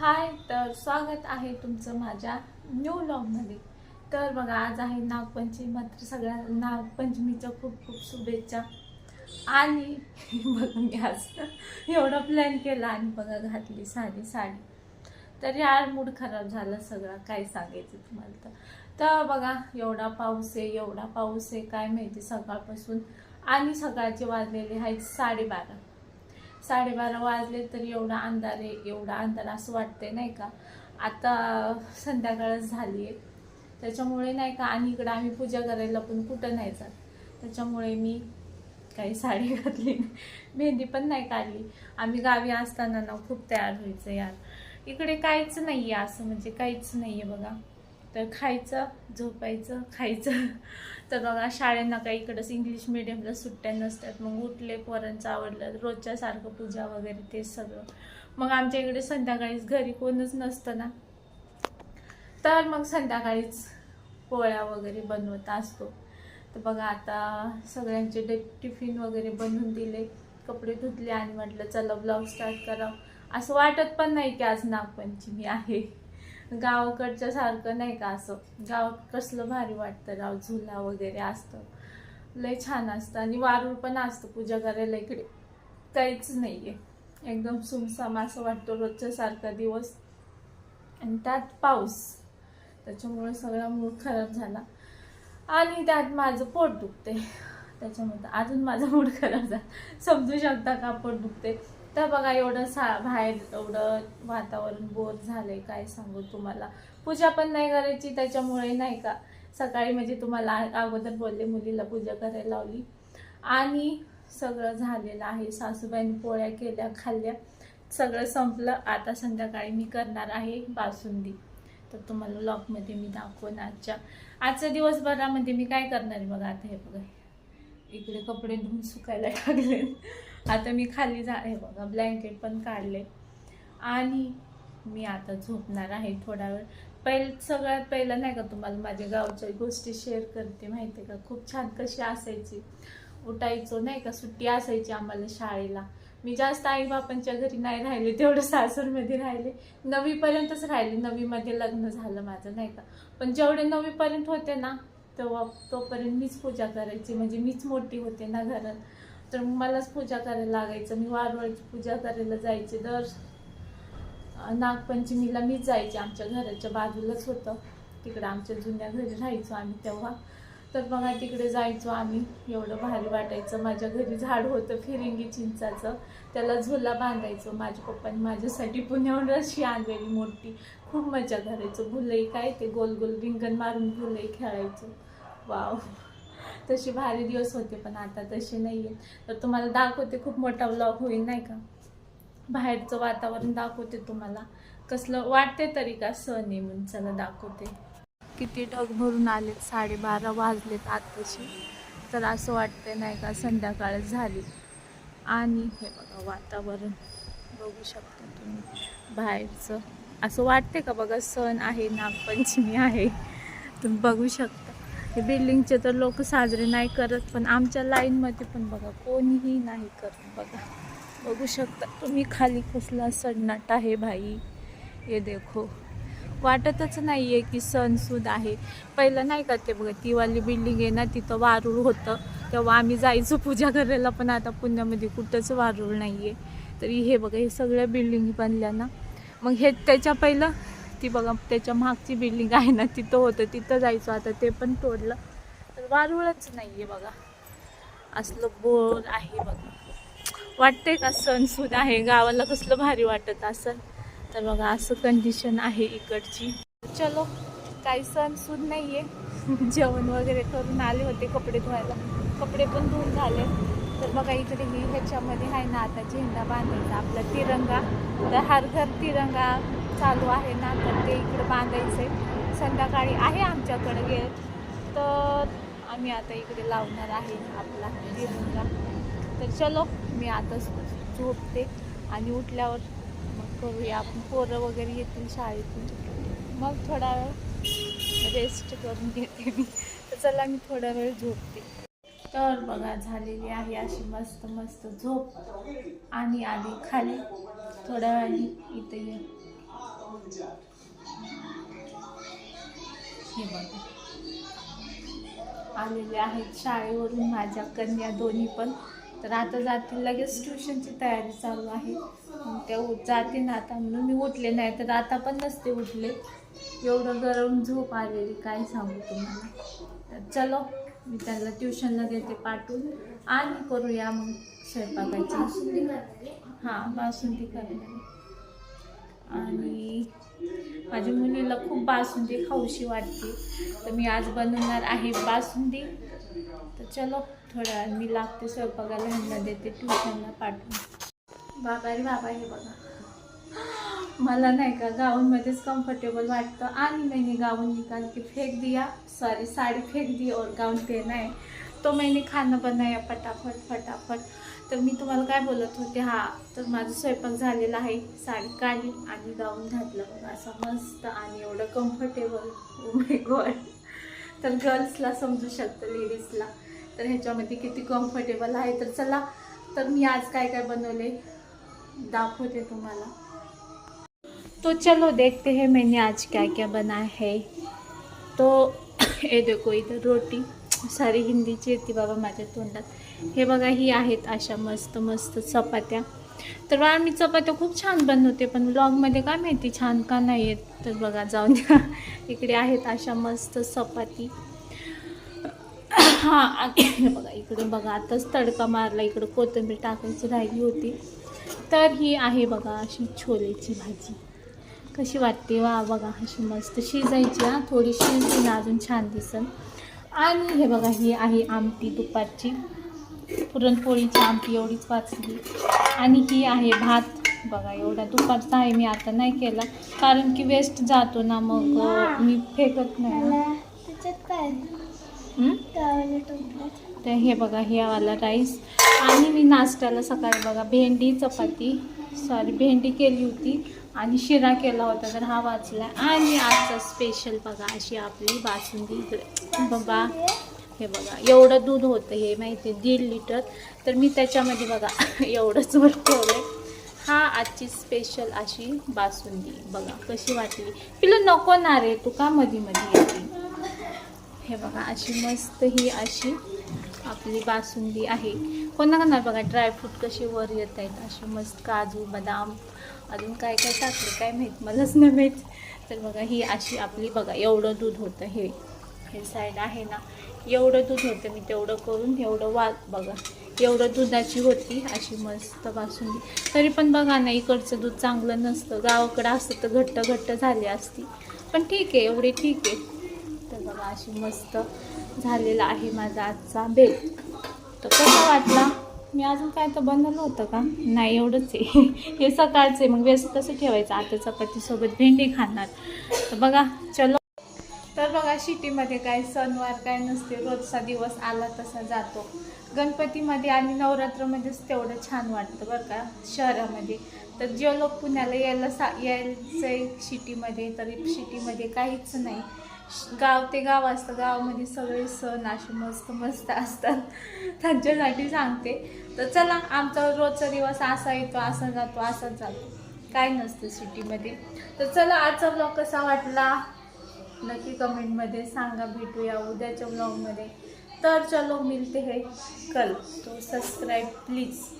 हाय तर स्वागत आहे तुमचं माझ्या न्यू ब्लॉगमध्ये तर बघा आज आहे नागपंचमी मात्र सगळ्या नागपंचमीच्या खूप खूप शुभेच्छा. आणि बघा मी आज एवढा प्लॅन केला आणि बघा घातली साडी साडी. तर यार मूड खराब झाला सगळा काय सांगायचं तुम्हाला तर. तर बघा एवढा पाऊस आहे एवढा पाऊस आहे काय माहिती सकाळपासून. आणि सकाळचे वाजलेले आहेत साडेबारा. साडेबारा वाजले तरी एवढा अंधार आहे एवढा अंधार असं वाटते नाही का? आता संध्याकाळच झाली आहे त्याच्यामुळे नाही का आणि इकडं आम्ही पूजा करायला पण कुठं नाही जात. त्याच्यामुळे मी काही साडी घातली मेहंदी पण नाही काढली. आम्ही गावी असताना ना खूप तयार व्हायचं यार. इकडे काहीच नाही आहे असं म्हणजे काहीच नाही आहे बघा. तर खायचं झोपायचं खायचं. तर बघा शाळेंना काही इकडंच इंग्लिश मिडियमला सुट्ट्या नसतात. मग उठले पोरांचं आवडलं रोजच्या सारखं पूजा वगैरे ते सगळं. मग आमच्या इकडे संध्याकाळीच घरी कोणच नसतं ना. तर मग संध्याकाळीच पोळ्या वगैरे बनवत असतो. तर बघा आता सगळ्यांचे डे टिफिन वगैरे बनवून दिले. कपडे धुतले आणि म्हटलं चला ब्लाऊज स्टार्ट करावं असं वाटत पण नाही की आज नागपंचमी आहे. गावाकडच्या सारखं नाही का असं. गाव कसलं भारी वाटतं गाव झुला वगैरे असतं. लय छान असतं. आणि वारूळ पण असतं पूजा करायला इकडे. काहीच नाही आहे एकदम सुमसाम असं वाटतं रोजच्या सारखा दिवस. आणि त्यात पाऊस. त्याच्यामुळे सगळा मूड खराब झाला. आणि त्यात माझं पोट दुखते त्याच्यामुळे अजून माझा मूड खराब झाला. समजू शकता का पोट दुखते तर बघा एवढं सा बाहेर एवढं वातावरण बोर झालंय काय सांगू तुम्हाला? पूजा पण नाही करायची त्याच्यामुळे नाही का? सकाळी म्हणजे तुम्हाला अगोदर बोलले मुलीला पूजा करायला लावली. आणि सगळं झालेलं आहे. सासूबाईंनी पोळ्या केल्या खाल्ल्या. सगळं संपलं. आता संध्याकाळी मी करणार आहे बासुंदी. तर तुम्हाला लॉकमध्ये मी दाखवून आजच्या आजच्या दिवसभरामध्ये मी काय करणार आहे बघा? आता हे बघा. इकडे कपडे धुवून सुकायला लागले आता मी खाली जा हे बघा ब्लँकेट पण काढले. आणि मी आता झोपणार आहे थोडा वेळ पहिलं सगळ्यात पहिलं नाही का तुम्हाला माझ्या गावच्या गोष्टी शेअर करते माहिती आहे का? खूप छान कशी असायची. उठायचो नाही का? सुट्टी असायची आम्हाला शाळेला. मी जास्त आई बापांच्या घरी नाही राहिले तेवढं सासूरमध्ये राहिले. नवीपर्यंतच राहिले. नवीमध्ये लग्न झालं माझं नाही का? पण जेवढे नवीपर्यंत होते ना तेव्हा तोपर्यंत मीच पूजा करायची. म्हणजे मीच मोठी होते ना घरात. तर मलाच पूजा करायला लागायचं. मी वारवळची पूजा करायला जायचे दर नागपंचमीला मीच जायचे. आमच्या घराच्या बाजूलाच होतं. तिकडं आमच्या जुन्या घरी राहायचो आम्ही तेव्हा. तर बघा तिकडे जायचो आम्ही. एवढं भारी वाटायचं. माझ्या घरी झाड होतं फिरिंगी चिंचाचं. त्याला झुला बांधायचो. माझ्या पप्पाने माझ्यासाठी पुण्याहून रशी आणलेली मोठी खूप मजा करायचो. भुलई काय ते गोल गोल रिंगण मारून भुलई खेळायचो. वाव. तसे भारी दिवस होते पण आता तसे नाही आहे तर तुम्हाला दाखवते खूप मोठा व्लॉग होईल नाही का? बाहेरचं वातावरण दाखवते तुम्हाला. कसलं वाटते तरी का सण आहे म्हणून चला दाखवते. किती ढग भरून आलेत साडेबारा वाजलेत आताशी. तर असं वाटतंय नाही का संध्याकाळ झाली. आणि हे बघा वातावरण. बघू शकता तुम्ही बाहेरचं. असं वाटते का बघा सण आहे नागपंचमी आहे? तुम्ही बघू शकता. हे बिल्डिंगचे तर लोक साजरे नाही करत पण आमच्या लाईनमध्ये पण बघा कोणीही नाही करत बघा. बघू शकता तुम्ही खाली कसला सडनाट आहे भाई. हे देखो. वाटतच नाही आहे की सणसूद आहे. पहिलं नाही का ते बघा तीवाली बिल्डिंग आहे ना तिथं वारूळ होतं. तेव्हा आम्ही जायचो पूजा करायला पण आता पुण्यामध्ये कुठंच वारूळ नाही आहे तरी हे बघा हे सगळ्या बिल्डिंग बनल्या ना. मग हे त्याच्या पहिलं ती बघा त्याच्या मागची बिल्डिंग आहे ना तिथं होतं तिथं जायचं आता ते पण तोडलं. तर वारूळच नाही आहे बघा. असलं बोर आहे बघा. वाटतंय का सणसूद आहे? गावाला कसलं भारी वाटत असं तर बघा असं कंडिशन आहे इकडची. चलो काही सण सूद नाही आहे जेवण वगैरे करून आले होते कपडे धुवायला. कपडे पण धुवून झाले. तर बघा इकडे ही ह्याच्यामध्ये आहे ना आता झेंडा बांधायचा आपला तिरंगा. तर हर घर तिरंगा चालू आहे ना तर ते इकडे बांधायचे संध्याकाळी आहे आमच्याकडे गेट. तर आम्ही आता इकडे लावणार आहे आपला तिरंगा तर चलो मी आता झोपते आणि उठल्यावर मग करूया आपण. पोरं वगैरे येतील शाळेतून. मग थोडा वेळ रेस्ट करून घेते मी. तर चला मी थोडा वेळ झोपते. तर बघा झालेली आहे अशी मस्त मस्त झोप. आणि आली खाली थोड्या वेळाने इथे हे बघा. आलेले आहेत शाळेवरून माझ्या कन्या दोन्ही पण. तर आता जातील लगेच ट्युशनची तयारी चालू आहे. त्या उठ जाते ना आता म्हणून मी उठले नाही तर आता पण नसते उठले. एवढं गरम झोप आलेली काय सांगू तुम्हाला. तर चलो मी त्यांना ट्युशनला देते पाठवून. आणि करूया मग स्वयंपाकाची. हां बासुंदी करायला आणि माझ्या मुलीला खूप बासुंदी खाऊशी वाटते. तर मी आज बनवणार आहे बासुंदी. तर चलो थोड्या वेळ मी लागते स्वयंपाकाला ह्यांना देते ट्युशनला पाठवून. बाबा रे बाबा हे बघा. मला नाही का गाऊनमध्येच कम्फर्टेबल वाटतं. आणि मैंने गाऊन निकाल की फेक दिया. सॉरी साड़ी फेक दी और गाऊन ते है तो मैंने खाना बनाया फटाफट फटाफट तर मी तुम्हाला काय बोलत होते हा तर माझं स्वयंपाक झालेला आहे साडी काढली आणि गाऊन घातलं. बघा असं मस्त आणि एवढं कम्फर्टेबल माय गॉड तर गर्ल्सला समजू शकतं लेडीजला तर ह्याच्यामध्ये किती कम्फर्टेबल आहे. तर चला तर मी आज काय काय बनवले दाखवते तुम्हाला. तो चलो देखते हैं मैंने आज क्या क्या बनाया है. तो हे देखो इधर रोटी सारी हिंदीची येते बाबा माझ्या तोंडात. हे बघा ही आहेत अशा मस्त मस्त चपात्या. तर बघा मी चपात्या खूप छान बनवते पण ब्लॉगमध्ये काय माहिती छान का नाही आहेत तर बघा जाऊन द्या. इकडे आहेत अशा मस्त चपाती. हां हे बघा इकडे बघा आताच तडका मारला इकडे कोथिंबीर टाकायची राहिली होती. तर ही आहे बघा अशी छोलेची भाजी. कशी वाटते वा बघा अशी मस्त शिजायची हा थोडी शिजली ना अजून छान दिसन. आणि हे बघा ही आहे आमटी दुपारची. पुरणपोळीची आमटी एवढीच वाचली. आणि ही आहे भात. बघा एवढा दुपारचा आहे मी आता नाही केला. कारण की वेस्ट जातो ना मग मी फेकत नाही तर हे बघा हे वाला राईस आणि मी नाश्त्याला सकाळी बघा भेंडी चपाती. सॉरी भेंडी केली होती आणि शिरा केला होता तर हा वाचला. आणि आजचा स्पेशल बघा अशी आपली बासुंदी. बाबा हे बघा एवढं दूध होतं हे माहिती आहे, दीड लिटर. तर मी त्याच्यामध्ये बघा एवढंच वर ठेवलं हा आजची स्पेशल अशी बासुंदी. बघा कशी वाटली. पिलं नको ना रे तू का मधी मधी येते? हे बघा अशी मस्त ही अशी आपली बासुंदी आहे. कोणा का बघा ड्रायफ्रूट कसे वर येत आहेत असे मस्त काजू बदाम अजून काय काय टाकलं काय माहीत मलाच नाही माहीत. तर बघा ही अशी आपली बघा एवढं दूध होतं हे. हे साईड आहे ना. एवढं दूध होतं मी तेवढं करून एवढं वा बघा. एवढं दुधाची होती अशी मस्त बासुंदी तरी पण बघा ना इकडचं दूध चांगलं नसतं. गावाकडं असतं तर घट्ट घट्ट झाली असती. पण ठीक आहे एवढी ठीक आहे. तर बघा अशी मस्त झालेला आहे माझा आजचा बेल. तर कसा वाटला? मी अजून काय तर बनवलं होतं का? नाही एवढंच आहे. हे सकाळचं आहे मग व्यस्त कसं ठेवायचं? आता चपातीसोबत भेंडी खाणार. तर बघा चलो. तर बघा सिटीमध्ये काय सणवार काय नसते रोजचा दिवस आला तसा जातो. गणपतीमध्ये आणि नवरात्रमध्येच तेवढं छान वाटतं बरं का शहरामध्ये. तर जे लोक पुण्याला यायला सा यायचं आहे सिटीमध्ये तरी सिटीमध्ये काहीच नाही. गाव ते गाव असतं गावामध्ये सगळे सण असे मस्त मस्त असतात. त्यांच्यासाठी सांगते. तर चला आमचा रोजचा दिवस असा येतो असा जातो असाच जातो. काय नसतं सिटीमध्ये तर चला आजचा ब्लॉग कसा वाटला? नक्की कमेंटमध्ये सांगा भेटूया उद्याच्या ब्लॉगमध्ये तर चलो मिलते हे. कल. तो सबस्क्राईब प्लीज़